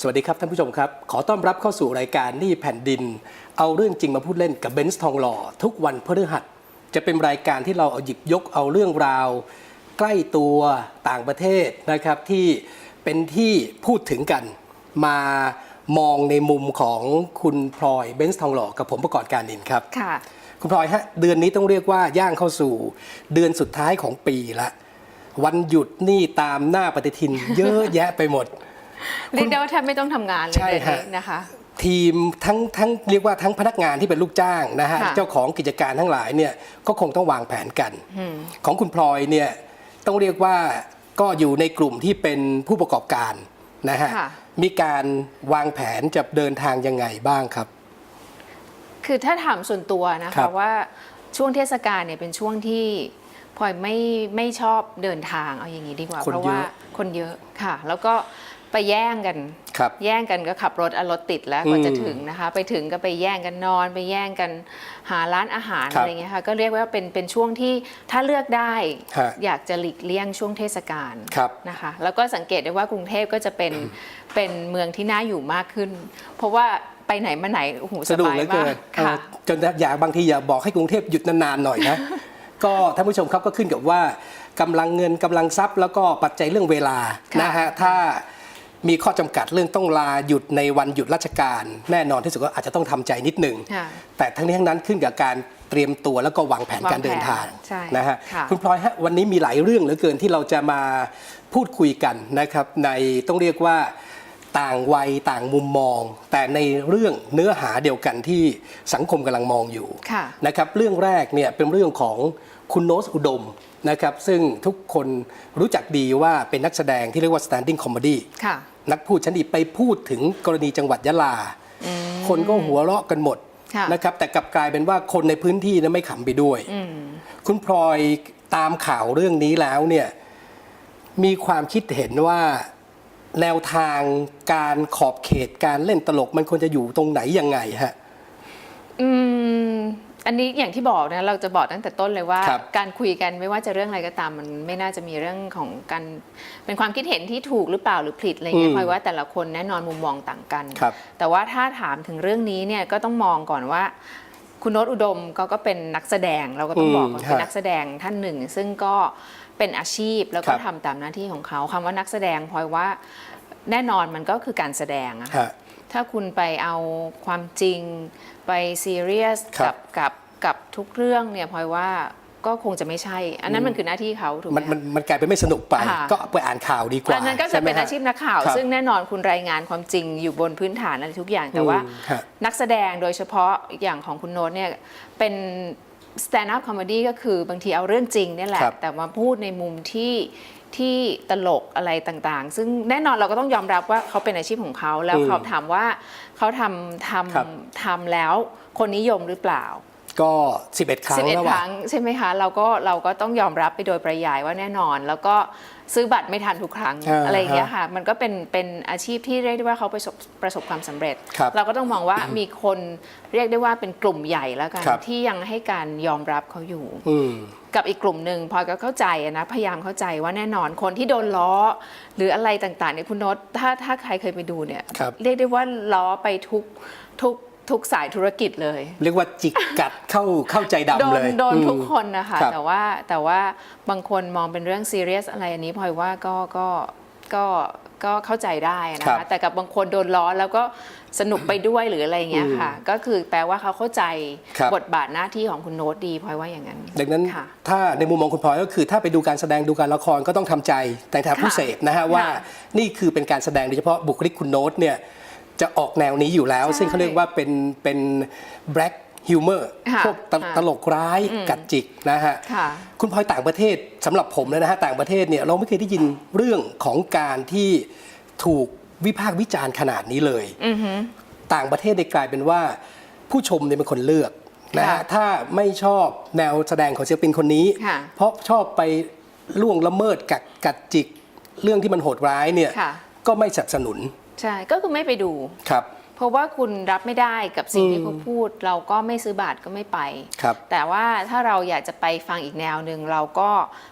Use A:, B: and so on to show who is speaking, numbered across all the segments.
A: สวัสดีครับท่านผู้ชมครับ ขอต้อนรับเข้าสู่รายการหนี่แผ่นดิน เอาเรื่องจริงมาพูดเล่นกับเบนซ์ทองหล่อทุกวันพฤหัส จะเป็นรายการที่เราเอาหยิบยกเอาเรื่องราว ใกล้ตัวต่างประเทศนะครับที่เป็นที่พูดถึงกัน มามองในมุมของคุณพลอยเบนซ์ทองหล่อกับผมประกอบการนินครับ
B: ค่ะ
A: คุณพลอยฮะเดือนนี้ต้องเรียกว่าย่างเข้าสู่ เดือนสุดท้ายของปีละ วันหยุดนี่ตามหน้าปฏิทินเยอะแยะไปหมด
B: เรียกได้ว่าแทบไม่ต้องทำงานเลย
A: ใช่
B: เดือน
A: ฮะ
B: นี้นะคะ
A: ทีมทั้งทั้งเรียกว่าทั้งพนักงานที่เป็นลูกจ้างนะฮะ
B: ค่ะ
A: เจ้าของกิจการทั้งหลายเนี่ยก็คงต้องวางแผนกัน ของคุณพลอยเนี่ยต้องเรียกว่าก็อยู่ในกลุ่มที่เป็นผู้ประกอบการนะฮะ
B: ค่ะ
A: มีการวางแผนจะเดินทางยังไงบ้างครับ
B: คือถ้าถามส่วนตัวนะ
A: ครั
B: คะ
A: บ
B: ว่าช่วงเทศกาลเนี่ยเป็นช่วงที่พลอยไม่ไม่ชอบเดินทางเอาอย่างนี้ดีกว่า
A: คน
B: เพราะ
A: เย
B: ว่า
A: อะ
B: คนเยอะค่ะ แล้วก็ ไปแย่งกัน
A: ครับ
B: แย่งกันก็ขับรถเอารถติดแล้วกว่า
A: อืม
B: จะถึงนะคะ ไปถึงก็ไปแย่งกันนอน ไปแย่งกันหาร้านอาหาร
A: ครับ
B: อะไรเงี้ยค่ะก็เรียกว่าเป็นเป็นช่วงที่ถ้าเลือกได้
A: ฮะ
B: อยากจะหลีกเลี่ยงช่วงเทศกาล
A: ครับ
B: นะคะแล้วก็สังเกตได้ว่ากรุงเทพก็จะเป็น เป็นเมืองที่น่าอยู่มากขึ้น เพราะว่าไปไหนมาไหนโอ้โหส
A: สะดวก
B: บาย
A: เหลือ
B: มา
A: เกิ
B: ก
A: น
B: ค่ะ
A: เออจนอยากบางทีอย่าบอกให้กรุงเทพหยุดนานๆหน่อยนะ ก็ท่านผู้ชมครับก็ขึ้นกับว่ากำลังเงินกำลังทรัพย์ แล้วก็ปัจจัยเรื่องเวลา
B: ค่ะ
A: นะฮะถ้า มีข้อจำกัดเรื่องต้องลาหยุดในวันหยุดราชการ แน่นอนที่สุดก็อาจจะต้องทำใจนิดหนึ่ง
B: ค่ะ
A: แต่ทั้งนี้ทั้งนั้นขึ้นกับการเตรียมตัวแล้วก็วางแผน
B: วาง
A: การเดินทาง
B: แผนใช่
A: นะฮะ
B: ค่ะ
A: คุณพลอยฮะวันนี้มีหลายเรื่องเหลือเกินที่เราจะมาพูดคุยกันนะครับ ในต้องเรียกว่าต่างวัยต่างมุมมอง แต่ในเรื่องเนื้อหาเดียวกันที่สังคมกำลังมองอยู่
B: ค่ะ
A: นะครับเรื่องแรกเนี่ยเป็นเรื่องของคุณโนสอุดม นะครับซึ่งทุกคนรู้จักดีว่าเป็นนักแสดงที่เรียกว่า standing comedy
B: ค่ะ
A: นักพูดชั้นดีไปพูดถึงกรณีจังหวัดยะลา คนก็หัวเราะกันหมด
B: ค่ะ
A: นะครับแต่กลับกลายเป็นว่าคนในพื้นที่นั้นไม่ขำไปด้วยคุณพลอยตามข่าวเรื่องนี้แล้วเนี่ยมีความคิดเห็นว่าแนวทางการขอบเขตการเล่นตลกมันควรจะอยู่ตรงไหนยังไงฮะ
B: อืม อันนี้อย่างที่บอกนะเราจะบอกตั้งแต่ต้นเลยว่า
A: ครับ
B: การคุยกันไม่ว่าจะเรื่องอะไรก็ตาม มันไม่น่าจะมีเรื่องของการเป็นความคิดเห็นที่ถูกหรือเปล่าหรือผิดอะไรเงี้
A: อื
B: ย
A: ม
B: พลอยว่าแต่ละคนแน่นอนมุมมองต่างกัน
A: ครับ
B: แต่ว่าถ้าถามถึงเรื่องนี้เนี่ยก็ต้องมองก่อนว่า คุณโนตอุดมก็ก็เป็นนักแสดงเราก็ต้องบอก
A: อืม
B: ว่าเป็น
A: ฮะ
B: นักแสดงท่านหนึ่ง ซึ่งก็เป็นอาชีพแล้วก็
A: ครับ
B: ทำตามหน้าที่ของเขาคำว่านักแสดงพลอยว่าแน่นอนมันก็คือการแสดงอะ
A: ฮะ
B: ถ้าคุณไปเอาความจริงไปซีเรียส
A: ครั
B: กับบกับกับทุกเรื่องเนี่ยพลอยว่าก็คงจะไม่ใช่ อันนั้นมันคือหน้าที่เขาถูกไห
A: มัน
B: ม
A: มันมันกลายเป็นไม่สนุกไป
B: ค่ะ
A: ก็ไปอ่านข่าวดีกว่า
B: อันนั้นก็จะ
A: ใช่ไหม
B: เป็น
A: ฮ
B: อาชีพนักข่าว
A: ครับ
B: ซึ่งแน่นอนคุณรายงานความจริงอยู่บนพื้นฐานอะไรทุกอย่างแต่ว่า
A: อืมฮะ
B: นักแสดงโดยเฉพาะอย่างของคุณโน้ตเนี่ยเป็น stand up comedy ก็คือบางทีเอาเรื่องจริงเนี่ยแหละ
A: ครับ
B: แต่มาพูดในมุมที่ ที่ตลกอะไรต่างๆ ซึ่งแน่นอนเราก็ต้องยอมรับว่าเขาเป็นอาชีพของเขา แล้ว
A: อืม
B: เขาถามว่าเขาทำท
A: ครับำ
B: ทำแล้วคนนิยมหรือเปล่า
A: ก็ 11 ครั้งแล้ว
B: 11ค
A: ว่ะ
B: รั้งใช่ไหมคะ เราก็เราก็ต้องยอมรับไปโดยประยายว่าแน่นอน แล้วก็ ซื้อบัตรไม่ทันทุกครั้ง
A: อ่า
B: อะไรอย่างเงี้ยค่ะ มันก็เป็นเป็นอาชีพที่เรียกได้ว่าเขาประสบประสบความสำเร็จ
A: ครับ
B: เราก็ต้องมองว่ามีคนเรียกได้ว่าเป็นกลุ่มใหญ่แล้วกัน
A: ครับ
B: ที่ยังให้การยอมรับเขาอยู่
A: อืม
B: กับอีกกลุ่มหนึ่งพลอยก็เข้าใจอะนะพยายามเข้าใจว่าแน่นอนคนที่โดนล้อ หรืออะไรต่างๆเนี่ยคุณโน้ตถ้าถ้าใครเคยไปดูเนี่ย
A: ครับ
B: เรียกได้ว่าล้อไปทุกทุก ทุกสายธุรกิจเลย
A: เรียกว่าจิกกัดเข้าเข้าใจ
B: โด
A: ดำเล
B: น
A: ย
B: โดน
A: อืม
B: ทุกคนนะคะ
A: ครับ
B: แต่ว่าแต่ว่าบางคนมองเป็นเรื่องซีเรียสอะไรอันนี้พลอยว่าก็ก็ก็ก็เข้าใจได้นะ
A: ครั
B: คะ
A: บ
B: แต่กับบางคนโดนล้อแล้วก็สนุกไปด้วยหรืออะไรอย่างเงี้ยค่ะ ก็คือแปลว่าเขาเข้าใจ
A: ครับ
B: บทบาทหน้าที่ของคุณโน้ตดีพลอยว่าอย่างนั้น
A: ดังนั้น
B: ค่ะ
A: ถ้าในมุมมองคุณพลอยก็คือถ้าไปดูการแสดงดูการละครก็ต้องทำใจแต่ทางผู้
B: ค่ะ
A: เสพนะฮะว่า
B: ค่ะ
A: นี่คือเป็นการแสดงโดยเฉพาะบุคลิกคุณโน้ตเนี่ย จะออกแนวนี้อยู่แล้ว
B: ใช่
A: ซึ่งเขาเรียกว่าเป็นเป็น black humor
B: ค่ะ
A: พวกต
B: ค่ะ
A: ตลกร้ายกัดจิกนะฮะ
B: ค่ะ
A: คุณพลอยต่างประเทศสำหรับผมเลยนะฮะต่างประเทศเนี่ยเราไม่เคยได้ยินเรื่องของการที่ถูกวิพากษ์วิจารณ์ขนาดนี้เลย
B: อือฮึ
A: ต่างประเทศเนี่ยกลายเป็นว่า ผู้ชมเนี่ยเป็นคนเลือกนะ
B: ค่ะ
A: ฮะถ้าไม่ชอบแนวแสดงของศิลปินคนนี้
B: ค่ะ
A: เพราะชอบไปล่วงละเมิดกัดกัดจิก เรื่องที่มันโหดร้ายเนี่ย
B: ค่ะ
A: ก็ไม่สนับสนุน
B: ใช่ก็คือไม่ไปดู
A: ครับ
B: เพราะว่าคุณรับไม่ได้กับสิ่งที่
A: อืม
B: เขาพูด เราก็ไม่ซื้อบัตรก็ไม่ไป
A: ครับ
B: แต่ว่าถ้าเราอยากจะไปฟังอีกแนวหนึ่งเราก็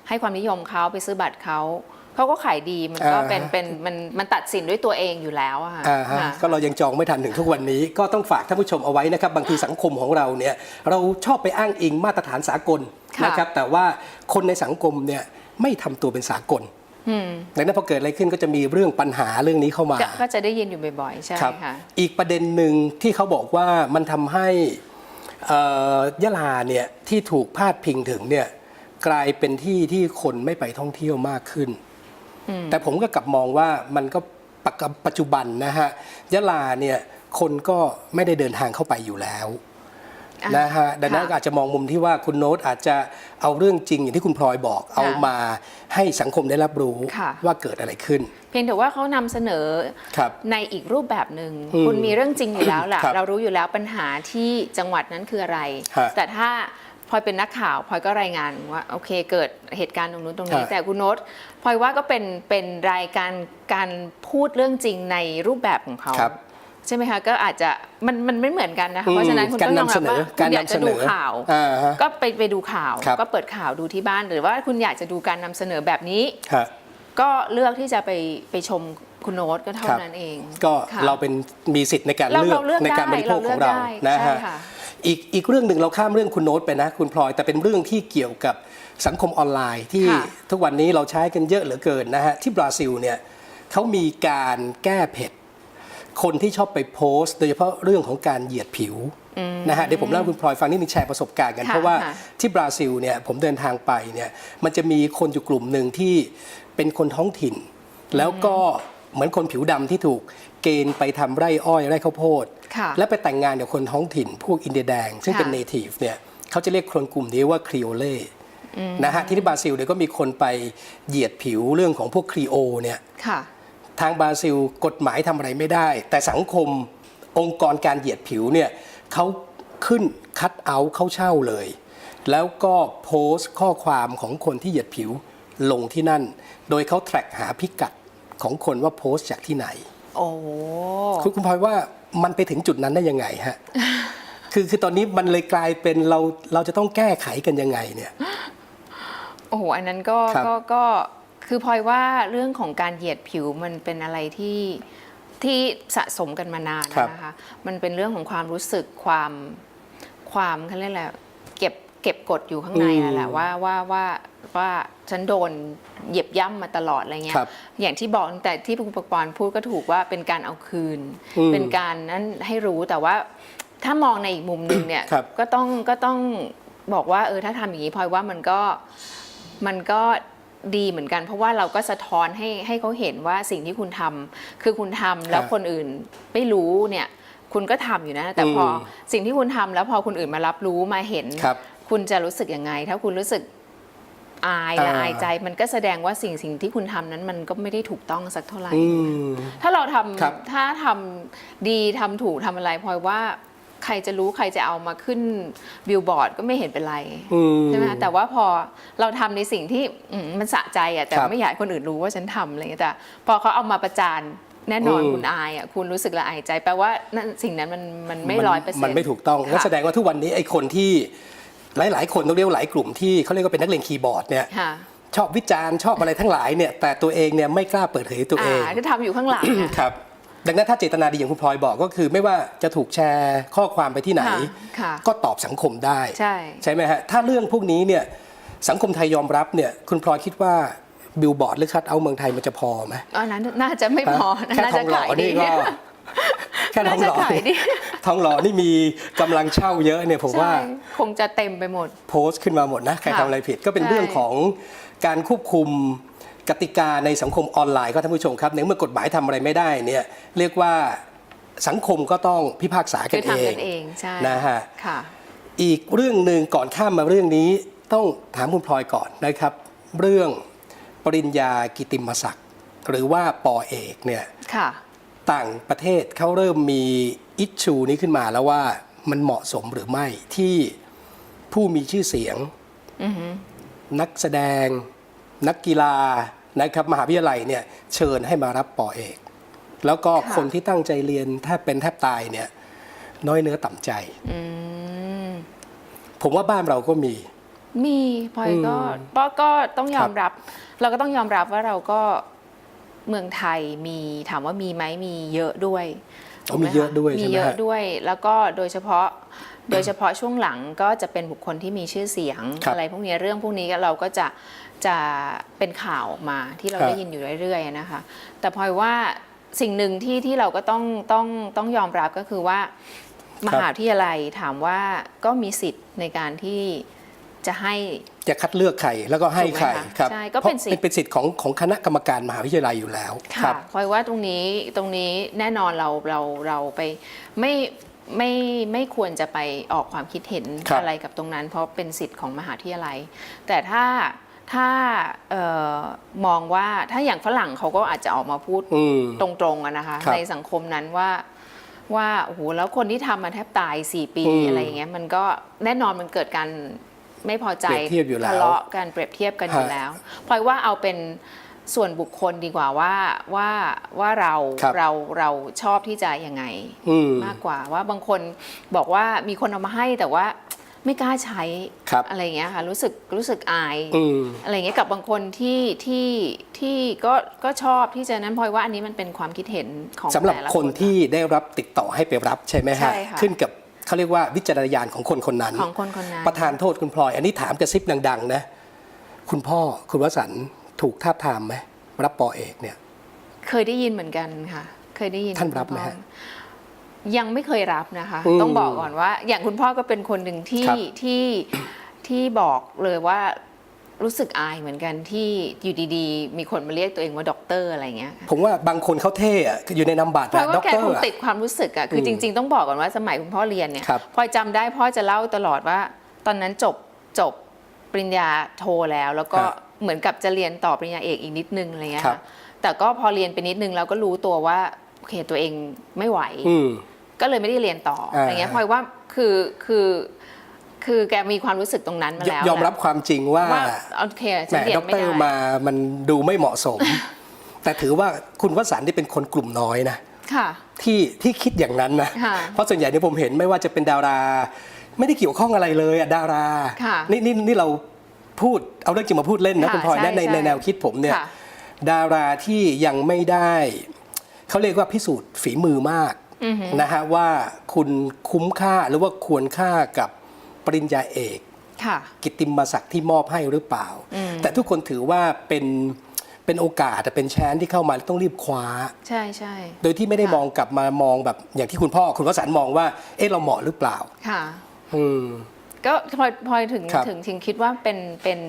B: ให้ความนิยมเขาไปซื้อบัตรเขาเขาก็ขายดีมันก็
A: อ่า
B: เป็นเป็นมันมันตัดสินด้วยตัวเองอยู่แล้วอะค่ะ
A: อ่าฮะ
B: ค่ะ
A: ก็เรายังจองไม่ทันถึงทุกวันนี้ ก็ต้องฝากท่านผู้ชมเอาไว้นะครับ บางทีสังคมของเราเนี่ยเราชอบไปอ้างอิงมาตรฐานสากล
B: ค่ะ
A: นะครับแต่ว่าคนในสังคมเนี่ยไม่ทำตัวเป็นสากล
B: อืม
A: ดังนั้นพอเกิดอะไรขึ้นก็จะมีเรื่องปัญหาเรื่องนี้เข้ามา
B: จะก็จะได้ยินอยู่บ่อยๆ ใช่
A: ครับ
B: ค่ะ
A: อีกประเด็นหนึ่งที่เขาบอกว่ามันทำให้เอ่อยะลาเนี่ยที่ถูกพาดพิงถึงเนี่ยกลายเป็นที่ที่คนไม่ไปท่องเที่ยวมากขึ้น แต่ผมก็กลับมองว่ามันก็ปกปัจจุบันนะฮะยะลาเนี่ยคนก็ไม่ได้เดินทางเข้าไปอยู่แล้ว
B: อะ
A: นะฮะดังนั้น
B: ค่ะ
A: ก็อาจจะมองมุมที่ว่าคุณโน้ตอาจจะเอาเรื่องจริงอย่างที่คุณพลอยบอก เอามาให้สังคมได้รับรู้
B: ค่ะ
A: ว่าเกิดอะไรขึ้น
B: เพียงแต่ว่าเขานำเสนอ
A: ครับ
B: ในอีกรูปแบบหนึ่ง
A: อืม
B: คุณมีเรื่องจริงอยู่แล้วแหละ
A: ครับ
B: เรารู้อยู่แล้วปัญหาที่จังหวัดนั้นคืออะไร
A: ฮะ
B: แต่ถ้าพลอยเป็นนักข่าวพลอยก็รายงานว่าโอเคเกิดเหตุการณ์ตรงนู้นตรงนี้
A: ฮะ
B: แต่คุณโน้ตพลอยว่าก็เป็นเป็นรายการการพูดเรื่องจริงในรูปแบบของเขา
A: ครับ
B: ใช่ไหมคะก็อาจจะมันมันไม่เหมือนกันนะคะ
A: อืม
B: เพราะฉะนั้นคุณ
A: การ
B: ต้องยอม
A: นำเส
B: รับ
A: นอ
B: ว่าคุ
A: การ
B: ณอยาก
A: นำเส
B: จะ
A: น
B: ดู
A: อ
B: ข่าว
A: อ่าฮะ
B: ก็ไปไปดูข่าว
A: ครับ
B: ก็เปิดข่าวดูที่บ้านหรือว่าคุณอยากจะดูการนำเสนอแบบนี้
A: ฮะ
B: ก็เลือกที่จะไปไปชมคุณโน้ตก็เท่า
A: ครับ
B: นั้นเอง
A: ก็
B: ค่ะ
A: เราเป็นมีสิทธิ์ในการ
B: เรา
A: เลือก
B: เราเลือก
A: ในการบ
B: ได้
A: ริโภคของเรา
B: เราเลือกได้
A: นะ
B: ใช่
A: ฮะ
B: ค่ะ
A: อีกอีกเรื่องหนึ่งเราข้ามเรื่องคุณโน้ตไปนะคุณพลอย แต่เป็นเรื่องที่เกี่ยวกับสังคมออนไลน์ที่
B: ค่ะ
A: ทุกวันนี้เราใช้กันเยอะเหลือเกินนะฮะที่บราซิลเนี่ยเขามีการแก้เผ็ด คนที่ชอบไปโพสต์โดยเฉพาะเรื่องของการเหยียดผิวนะฮะเดี๋ยวผมเล่าให้คุณพลอยฟังนิดนึงแชร์ประสบการณ์กัน
B: ค่ะ
A: เพราะว่า
B: ค่ะ
A: ที่บราซิลเนี่ยผมเดินทางไปเนี่ยมันจะมีคนอยู่กลุ่มหนึ่งที่เป็นคนท้องถิ่น แล้วก็เหมือนคนผิวดำที่ถูกเกณฑ์ไปทำไร่อ้อยไร่ข้าวโพด
B: ค่ะ
A: และไปแต่งงานกับคนท้องถิ่น พวกอินเดียแดง ซึ่งเป็น
B: ค่ะ
A: เนทีฟเนี่ยเขาจะเรียกคนกลุ่มนี้ว่าครีโอเล่นะฮะที่บราซิลเนี่ยก็มีคนไปเหยียดผิวเรื่องของพวกครีโอเนี่ย
B: ค่ะ
A: ทางบราซิลกฎหมายทำอะไรไม่ได้ แต่สังคมองค์กรการเหยียดผิวเนี่ยเขาขึ้นคัดเอาท์เข้าเช่าเลย แล้วก็โพสต์ข้อความของคนที่เหยียดผิวลงที่นั่น โดยเขาแทร็กหาพิกัดของคนว่าโพสต์จากที่ไหน
B: โอ้
A: คุณคุณพลอยว่ามันไปถึงจุดนั้นได้ยังไงฮะ คือคือตอนนี้มันเลยกลายเป็นเราเราจะต้องแก้ไขกันยังไงเนี่ย
B: โอ้โห อันนั้นก็
A: ครับ
B: ก็ก็ คือพลอยว่าเรื่องของการเหยียดผิวมันเป็นอะไรที่ที่สะสมกันมานาน
A: ครับ
B: นะคะ มันเป็นเรื่องของความรู้สึกความความเขาเรียกอะไรเก็บเก็บกดอยู่ข้างในนั่นแหละว่าว่าว่าว่าฉันโดนเหยียบย่ำมาตลอดอะไรเงี้ย
A: ครับ
B: อย่างที่บอกตั้งแต่ที่คุณปกรณ์พูดก็ถูกว่าเป็นการเอาคืน
A: อืม
B: เป็นการนั้นให้รู้แต่ว่าถ้ามองในอีกมุมหนึ่งเนี่ย
A: ครับ
B: ก็ต้องก็ต้องบอกว่าเออถ้าทำอย่างนี้พลอยว่ามันก็มันก็ ดีเหมือนกัน เพราะว่าเราก็สะท้อนให้ให้เขาเห็นว่าสิ่งที่คุณทำคือคุณทำแล้ว
A: ครับ
B: คนอื่นไม่รู้เนี่ยคุณก็ทำอยู่นะ แต่พออ
A: ม
B: สิ่งที่คุณทำแล้วพอคนอื่นมารับรู้มาเห็น
A: ครับ
B: คุณจะรู้สึกยังไง ถ้าคุณรู้สึกอายละ
A: อ่า
B: อายใจมันก็แสดงว่าสิ่งสิ่งที่คุณทำนั้นมันก็ไม่ได้ถูกต้องสักเท่าไหร่
A: อืม
B: ถ้าเราทำ
A: ครับ
B: ถ้าทำดีทำถูกทำอะไรพลอยว่า ใครจะรู้ใครจะเอามาขึ้นบิลบอร์ดก็ไม่เห็นเป็นไร
A: อืม
B: ใช่ไหมคะแต่ว่าพอเราทำในสิ่งที่อืมมันสะใจอะแต่
A: ครับ
B: ไม่อยากให้คนอื่นรู้ว่าฉันทำอะไรอย่างเงี้ยแต่พอเขาเอามาประจานแน่นอน
A: อืม
B: คุณอายอะคุณรู้สึกละอายใจแปลว่านั่นสิ่งนั้นมันมันไม่ร้อยเปอร์เซ็นต์
A: มันไม่ถูกต้องงั้นแสดงว่าทุกวันนี้ไอ้คนที่หลาย ๆ คนต้องเรียกว่าหลายกลุ่มที่เขาเรียกว่าเป็นนักเลงคีย์บอร์ดเนี่ย
B: ค่ะ
A: ชอบวิจารณ์ชอบอะไรทั้งหลายเนี่ยแต่ตัวเองเนี่ยไม่กล้าเปิดเผยตัวเอง
B: อ่าที่ทำอยู่ข้างหลังอะ
A: ครับ ดังนั้นถ้าเจตนาดีอย่างคุณพลอยบอกก็คือ ไม่ว่าจะถูกแชร์ข้อความไปที่ไหน
B: ค่ะค่ะ
A: ก็ตอบสังคมได้
B: ใช่
A: ใช่ ไหมฮะถ้าเรื่องพวกนี้เนี่ยสังคมไทยยอมรับเนี่ยคุณพลอยคิดว่าบิลบอร์ดหรือคัดเอาท์เมืองไทยมันจะพอไหม
B: อันนั้นน่าจะไม่พอ
A: แค่
B: น่า
A: ท
B: จะ
A: องหล่อ
B: ขายดี
A: นี่ก็แค่ทองหล่อ
B: น่าจะขายดี
A: ทองหล่อนี่มีกำลังเช่าเยอะเนี่ยผมว่า
B: ใช่คงจะเต็มไปหมด
A: โพสต์ขึ้นมาหมดนะ ใคร
B: ค่ะ
A: ทำอะไรผิดก็เป็น
B: ใช่
A: เรื่องของการควบคุม กติกาในสังคมออนไลน์ก็ท่านผู้ชมครับในเมื่อกฎหมายทำอะไรไม่ได้เนี่ยเรียกว่าสังคมก็ต้องพิพากษากั
B: คื
A: น
B: อ
A: เอ
B: ทำกั
A: ง
B: นเองใช่
A: นะฮะ
B: ค่ะ
A: อีกเรื่องหนึ่งก่อนข้ามมาเรื่องนี้ต้องถามคุณพลอยก่อนนะครับ เรื่องปริญญากิติมศักดิ์ หรือว่าปอเอกเนี่ย
B: ค่ะ
A: ต่างประเทศเขาเริ่มมีอิชชูนี้ขึ้นมาแล้วว่ามันเหมาะสมหรือไม่ที่ผู้มีชื่อเสียง
B: อือหือ
A: นักแสดง นักกีฬานะครับมหาวิทยาลัยเนี่ยเชิญให้มารับปอเอก แล้วก็
B: ค่ะ
A: คนที่ตั้งใจเรียนแทบเป็นแทบตายเนี่ยน้อยเนื้อต่ำใจ
B: อืม
A: ผมว่าบ้านเราก็มี
B: มีพลอยก็
A: อืม
B: ก็ก็ต้องยอม
A: ครับ
B: รับ เราก็ต้องยอมรับว่าเราก็เมืองไทยมีถามว่ามีไหมมีเยอะด้วย
A: อ๋อมีเยอะด้วย
B: มี
A: ใช่ไหม
B: เยอะ
A: ฮะ
B: ด้วย แล้วก็โดยเฉพาะ โดยเฉพาะช่วงหลังก็จะเป็นบุคคลที่มีชื่อเสียง
A: ครับ
B: อะไรพวกนี้เรื่องพวกนี้เราก็จะ จะเป็นข่าวออกมาที่เรา
A: ครับ
B: ได้ยินอยู่เรื่อยๆนะคะ แต่พลอยว่าสิ่งหนึ่งที่ที่เราก็ต้องต้องต้องยอมรับก็คือว่ามหาวิทยาลัยถามว่าก็มีสิทธิ์ในการที่จะให้
A: จะคัดเลือกใครแล้วก็ให้ใคร
B: ถูกไหมคะ
A: ครับ
B: ใช่ก็เป็นสิทธิ์
A: พราะเป็นสิทธิ์ของของคณะกรรมการมหาวิทยาลัยอยู่แล้วครั
B: ค่ะ
A: บ
B: พลอยว่าตรงนี้ตรงนี้แน่นอนเราเราเราไปไม่ไม่ไม่ควรจะไปออกความคิดเห็น
A: ครับ
B: อะไรกับตรงนั้น เพราะเป็นสิทธิ์ของมหาวิทยาลัย แต่ถ้า ถ้าเออมองว่าถ้าอย่างฝรั่งเขาก็อาจจะออกมาพูด
A: อืม
B: ตรงๆอะนะคะ
A: ครับ
B: ในสังคมนั้นว่าว่าโอ้โหแล้วคนที่ทำมาแทบตาย4ปี
A: อืม
B: อะไรอย่างเงี้ยมันก็แน่นอนมันเกิดการไม่พอใจ
A: เปรียบเทียบอยู่แล้ว
B: ทะเลาะกันเปรียบเทียบกันอยู่
A: ฮะ
B: แล้วพลอยว่าเอาเป็นส่วนบุคคลดีกว่าว่าว่าว่าเรา
A: ครับ
B: เราเราชอบที่จะยังไง
A: อืม
B: มากกว่าว่าบางคนบอกว่ามีคนเอามาให้แต่ว่า ไม่กล้าใช้
A: ครับ
B: อะไรอย่างเงี้ยค่ะรู้สึกรู้สึกอาย
A: อืม
B: อะไรอย่างเงี้ยกับบางคนที่ที่ที่ก็ก็ชอบที่จะนั้นพลอยว่าอันนี้มันเป็นความคิดเห็นของ
A: สำหรับ
B: แต่ละ
A: คนที่ได้รับติดต่อให้ไปรับใช่ไหมฮะ
B: ใช่ค่ะ
A: ขึ้นกับเขาเรียกว่าวิจารณญาณของคนคนนั้น
B: ของคนคนนั้น
A: ประธานโทษคุณพลอย อันนี้ถามกระซิบดัง ๆ นะ คุณพ่อคุณวสันต์ถูกทาบทามไหมรับปอเอกเนี่ย
B: เคยได้ยินเหมือนกันค่ะ เคยได้ยิน
A: ท่านรับไหมฮะ
B: ยังไม่เคยรับนะคะ
A: อืม
B: ต้องบอกก่อนว่า อย่างคุณพ่อก็เป็นคนหนึ่งที่
A: ครับ
B: ที่ที่บอกเลยว่ารู้สึกอายเหมือนกันที่อยู่ดีๆ มีคนมาเรียกตัวเองว่าด็อกเตอร์อะไรเงี้ย
A: ผมว่าบางคนเขาเท่อะอยู่ในนามบัตร
B: เพราะ
A: ด็
B: ว่า
A: อก
B: แก
A: เตอ
B: คง
A: ร์อะ
B: ติดความรู้สึกอะคือจริง ๆ ต้องบอกก่อนว่าสมัยคุณพ่อเรียนเนี่ย
A: ครับ
B: พลอยจำได้พ่อจะเล่าตลอดว่า ตอนนั้นจบจบปริญญาโทแล้ว แล้วก็
A: ครับ
B: เหมือนกับจะเรียนต่อปริญญาเอกอีกนิดนึงอะไรเงี้ย
A: ครั
B: ค่ะ
A: บ
B: แต่ก็พอเรียนไปนิดนึงเราก็รู้ตัวว่าโอเคตัวเองไม่ไหว
A: อืม
B: ก็เลยไม่ได้เรียนต่อ
A: อ่า
B: อะไรเงี้ยพลอยว่าคือคือคือแกมีความรู้สึกตรงนั้นมาแล้ว
A: ยอมรับความจริงว่า
B: ว่าโอเค
A: แห
B: ฉัน
A: ม
B: เรีย
A: ด็อนก
B: ไม่
A: เตอ
B: ได้
A: ร์มามันดูไม่เหมาะสม แต่ถือว่าคุณวสันต์นี่เป็นคนกลุ่มน้อยนะ
B: ค่ะ
A: ที่ที่คิดอย่างนั้นนะ
B: ค่ะ
A: เพราะส่วนใหญ่เนี่ยผมเห็นไม่ว่าจะเป็นดารา ไม่ได้เกี่ยวข้องอะไรเลยอะดารา
B: ค่ะ
A: นี่นี่นี่เราพูดเอาเรื่องจริงมาพูดเล่นนะ
B: ค่ะ
A: คุณพลอย
B: ใช่
A: นะใน
B: ใช่
A: ในแนวคิดผมเนี่ย
B: ค่ะ
A: ดาราที่ยังไม่ได้เขาเรียกว่าพิสูจน์ฝีมือมาก นะฮะว่าคุณคุ้มค่าหรือว่าควรค่ากับปริญญาเอก
B: ค่ะ
A: กิตติมศักดิ์ที่มอบให้หรือเปล่า แต่ทุกคนถือว่าเป็นเป็นโอกาสแต่เป็นแชนที่เข้ามาต้องรีบคว้า
B: ใช่ใช่
A: โดยที่ไม่ได้
B: ค่ะ
A: มองกลับมามองแบบอย่างที่คุณพ่อคุณวสันต์มองว่า เอ๊ะเราเหมาะหรือเปล่า
B: ค่ะ
A: อืม
B: ก็พลอยพลอยถึง
A: ครับ
B: ถึงถึงคิดว่าเป็นเป็น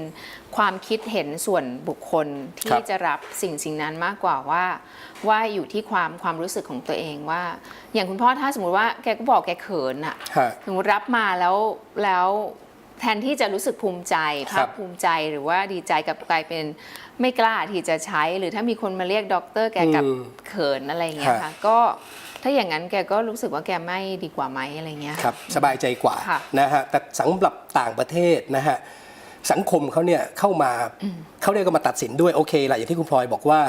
B: ความคิดเห็นส่วนบุคคล
A: ค
B: ที่
A: รับ
B: จะรับสิ่งสิ่งนั้นมากกว่าว่า ว่าอยู่ที่ความความรู้สึกของตัวเองว่า อย่างคุณพ่อถ้าสมมติว่าแกก็บอกแกเขินอะ
A: ฮะ
B: สมมติรับมาแล้วแล้วแทนที่จะรู้สึกภูมิใจ
A: ครั
B: ภา
A: บ
B: คภูมิใจหรือว่าดีใจกลับกลายเป็นไม่กล้าที่จะใช้ หรือถ้ามีคนมาเรียกด็อกเตอร์แกกลับ
A: อืม
B: เขินอะไรอย่างเงี้ย
A: ฮะ
B: ค่ะก็ ถ้าอย่างนั้นแกก็รู้สึกว่าแกไม่ดีกว่าไหมอะไรเงี้ย
A: ครับ สบายใจกว่า
B: ค่ะ
A: นะฮะแต่สำหรับต่างประเทศนะฮะสังคมเขาเนี่ยเข้ามาเขาเรียกก็มาตัดสินด้วยโอเคแหละอย่างที่คุณพลอยบอกว่า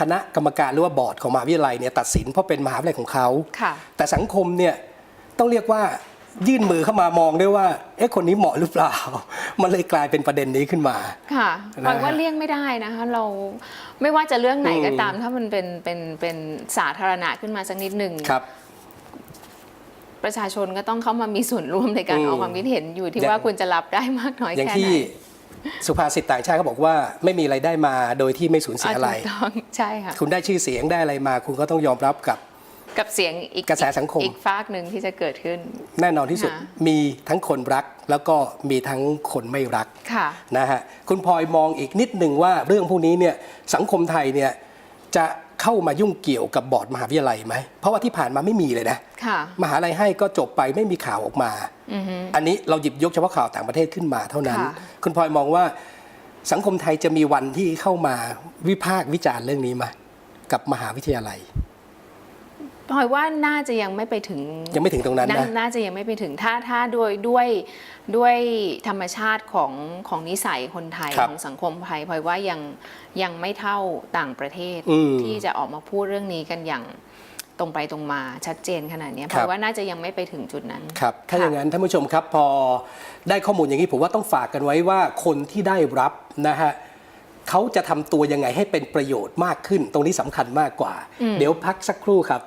A: คณะกรรมการหรือว่าบอร์ดของมหาวิทยาลัยเนี่ยตัดสินเพราะเป็นมหาวิทยาลัยของเขา
B: ค่ะ
A: แต่สังคมเนี่ยต้องเรียกว่า ยื่นมือเข้ามามองด้วยว่าเอ๊ะคนนี้เหมาะหรือเปล่า มันเลยกลายเป็นประเด็นนี้ขึ้นมา
B: ค่ะ
A: นะ
B: ฟังว่า
A: ฮะ
B: เลี่ยงไม่ได้นะคะ เราไม่ว่าจะเรื่องไหนก็
A: อืม
B: ตาม ถ้ามันเป็นเป็นเป็นสาธารณะขึ้นมาสักนิดหนึ่ง
A: ครับ
B: ประชาชนก็ต้องเข้ามามีส่วนร่วมในการ
A: อืม
B: ออกความคิดเห็นอยู่ที่
A: อย่าง
B: ว่าคุณจะรับได้มากน้อย
A: อย่าง
B: แค่
A: ที่
B: ไหน
A: สุภาษิตต่างชาติเขาบอกว่าไม่มีอะไรได้มาโดยที่ไม่สูญเสียอะไร
B: ถูกต้องใช่ค่ะ
A: คุณได้ชื่อเสียงได้อะไรมา คุณก็ต้องยอมรับกับ
B: กับเสียงอีก
A: กระแสสังคม
B: อีกฟากหนึ่งที่จะเกิดขึ้น
A: แน่นอนที่สุด
B: ค่ะ
A: มีทั้งคนรักแล้วก็มีทั้งคนไม่รัก
B: ค่ะ
A: นะฮะคุณพลอยมองอีกนิดหนึ่งว่าเรื่องพวกนี้เนี่ยสังคมไทยเนี่ยจะเข้ามายุ่งเกี่ยวกับบอร์ดมหาวิทยาลัยไหม เพราะว่าที่ผ่านมาไม่มีเลยนะ
B: ค่ะ
A: มหาลัยให้ก็จบไปไม่มีข่าวออกมา
B: อือฮึ
A: อันนี้เราหยิบยกเฉพาะข่าวต่างประเทศขึ้นมาเท่านั้น
B: ค่ะ
A: คุณพลอยมองว่าสังคมไทยจะมีวันที่เข้ามาวิพากษ์วิจารณ์เรื่องนี้ไหมกับมหาวิทยาลัย
B: พลอยว่าน่าจะยังไม่ไปถึง
A: ยังไม่ถึงตรงนั้น
B: นา
A: นะ
B: น่าจะยังไม่ไปถึงถ้าถ้าด้วยด้วยด้วยธรรมชาติของของนิสัยคนไทย
A: ครับ
B: ของสังคมไทยพลอยว่ายังยังไม่เท่าต่างประเทศ
A: อืม
B: ที่จะออกมาพูดเรื่องนี้กันอย่างตรงไปตรงมาชัดเจนขนาดเนี้ย
A: ค
B: เพ
A: รับ
B: ราะว่าน่าจะยังไม่ไปถึงจุดนั้น
A: ครับถ้า
B: ค่ะ
A: อย่างนั้นท่านผู้ชมครับพอได้ข้อมูลอย่างนี้ผมว่าต้องฝากกันไว้ว่าคนที่ได้รับนะฮะเขาจะทำตัวยังไงให้เป็นประโยชน์มากขึ้น ตรงนี้สำคัญมากกว่า เดี๋ยวพักสักครู่ครับ